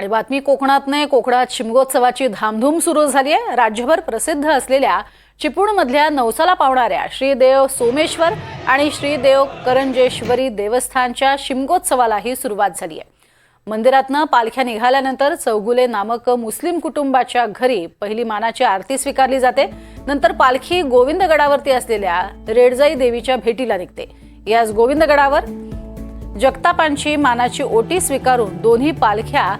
आणि बातमी कोकणातनं कोकणात शिमगोत्सवाची धामधूम सुरू झाली आहे राज्यभर प्रसिद्ध असलेल्या चिपळूणमधल्या नवसाला पावणाऱ्या श्रीदेव सोमेश्वर आणि श्रीदेव करंजेश्वरी देवस्थानच्या शिमगोत्सवालाही सुरुवात झाली आहे मंदिरातनं पालख्या निघाल्यानंतर चौगुले नामक मुस्लिम कुटुंबाच्या घरी पहिली मानाची आरती स्वीकारली जाते. नंतर पालखी गोविंदगडावरती असलेल्या रेडजाई देवीच्या भेटीला निघते. याच गोविंदगडावर जगतापांची मानाची ओटी स्वीकारून दोन्ही पालख्या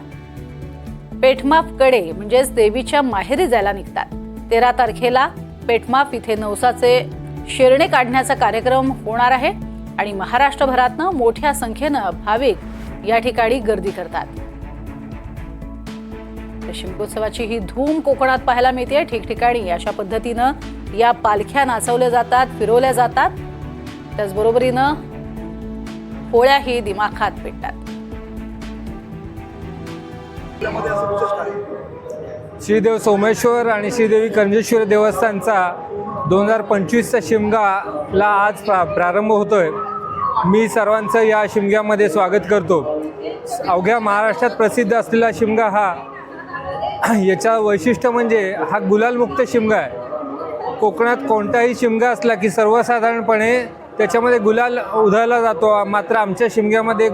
पेठमाफकडे म्हणजेच देवीच्या माहेरी जायला निघतात. तेरा तारखेला पेठमाफ इथे नवसाचे शेरणे काढण्याचा कार्यक्रम होणार आहे आणि महाराष्ट्रभरातनं मोठ्या संख्येनं भाविक या ठिकाणी गर्दी करतात. शिमगोत्सवाची ही धूम कोकणात पाहायला मिळते. ठिकठिकाणी अशा पद्धतीनं या पालख्या नाचवल्या जातात फिरवल्या जातात. त्याचबरोबरीनं होळ्याही दिमाखात पेटतात. श्रीदेव सोमेश्वर आणि श्रीदेवी कंजेश्वर देवस्थानचा दोन हजार पंचवीसचा शिमगाला आज प्रा प्रारंभ होतोय. मी सर्वांचं या शिमग्यामध्ये स्वागत करतो. अवघ्या महाराष्ट्रात प्रसिद्ध असलेला शिमगा हा याचा वैशिष्ट्य म्हणजे हा गुलालमुक्त शिमगा आहे. कोकणात कोणताही शिमगा असला की सर्वसाधारणपणे त्याच्यामध्ये गुलाल उधळला जातो. मात्र आमच्या शिमग्यामध्ये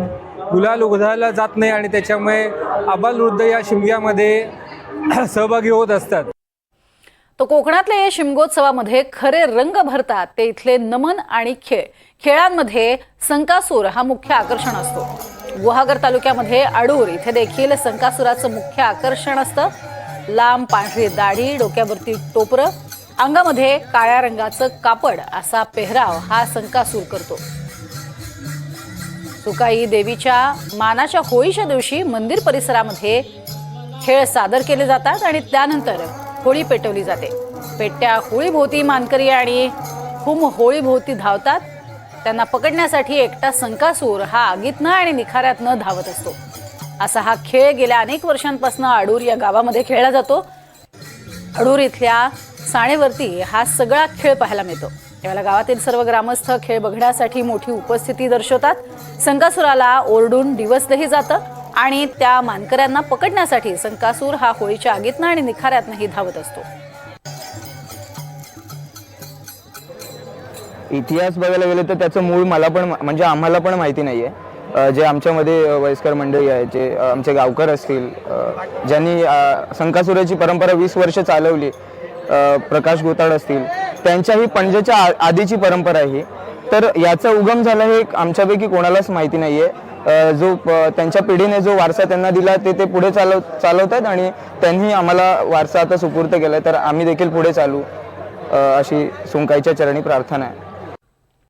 गुलाल उघडायला जात नाही आणि त्याच्यामुळे आबालवृद्ध या शिमग्यामध्ये सहभागी होत असतात. तो कोकणातल्या या शिमगोत्सवामध्ये खरे रंग भरतात. ते इथले नमन आणि खेळ. खेळांमध्ये संकासूर हा मुख्य आकर्षण असतो. गुहागर तालुक्यामध्ये अडूर इथे देखील संकासुराचं मुख्य आकर्षण असतं. लांब पांढरी दाढी डोक्यावरती टोपरं. अंगामध्ये काळ्या रंगाचं कापड असा पेहराव हा संकासूर करतो. सुकाई देवीच्या मानाच्या होळीच्या दिवशी मंदिर परिसरामध्ये खेळ सादर केले जातात आणि त्यानंतर होळी पेटवली जाते. पेट्या होळीभोवती मानकरी आणि हुम होळीभोवती धावतात. त्यांना पकडण्यासाठी एकटा संकासूर हा आगीतनं आणि निखाऱ्यातनं धावत असतो. असा हा खेळ गेल्या अनेक वर्षांपासून अडूर या गावामध्ये खेळला जातो. अडूर इथल्या साणेवरती हा सगळा खेळ पाहायला मिळतो. यावेळेला गावातील सर्व ग्रामस्थ खेळ बघण्यासाठी मोठी उपस्थिती दर्शवतात. संकासुराला ओरडून दिवसलंही जातं आणि त्या मानकऱ्यांना पकडण्यासाठी संकासूर हा होळीच्या आगीतनं आणि निखाऱ्यातनंही धावत असतो. इतिहास बघायला गेलं तर त्याचं मूळ मला पण म्हणजे आम्हाला पण माहिती नाही आहे जे आमच्यामध्ये वयस्कर मंडळी आहे जे आमचे गावकर असतील ज्यांनी संकासुराची परंपरा वीस वर्ष चालवली प्रकाश गोताड असतील त्यांच्याही पणजेच्या आ- आधीची परंपरा आहे ही. तर याचा उगम झाला हे आमच्यापैकी कोणालाच माहिती नाही आहे जो प- त्यांच्या पिढीने जो वारसा त्यांना दिला ते ते पुढे चालव चालवत आहेत आणि त्यांनी आम्हाला वारसा आता सुपूर्त केला तर आम्ही देखील पुढे चालू अशी सुंकाईच्या चरणी प्रार्थना आहे.